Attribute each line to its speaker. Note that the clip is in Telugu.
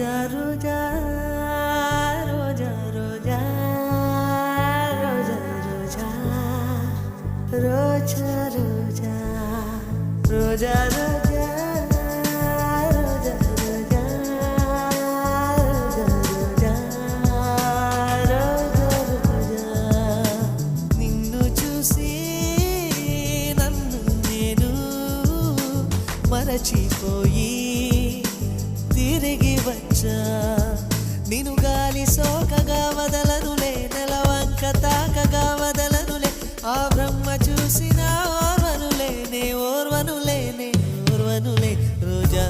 Speaker 1: రోజా రోజా రోజా రోజా రోజా రోజా రోజా రోజా రోజా రోజా మరచిపోయి తిరిగి వచ్చా. నేను గాలి సోకగా వదలనులే నెలవంక తాకగా వదలనులే. ఆ బ్రహ్మ చూసిన ఓర్వనులేనే ఓర్వనులేనే ఓర్వనులే రోజా.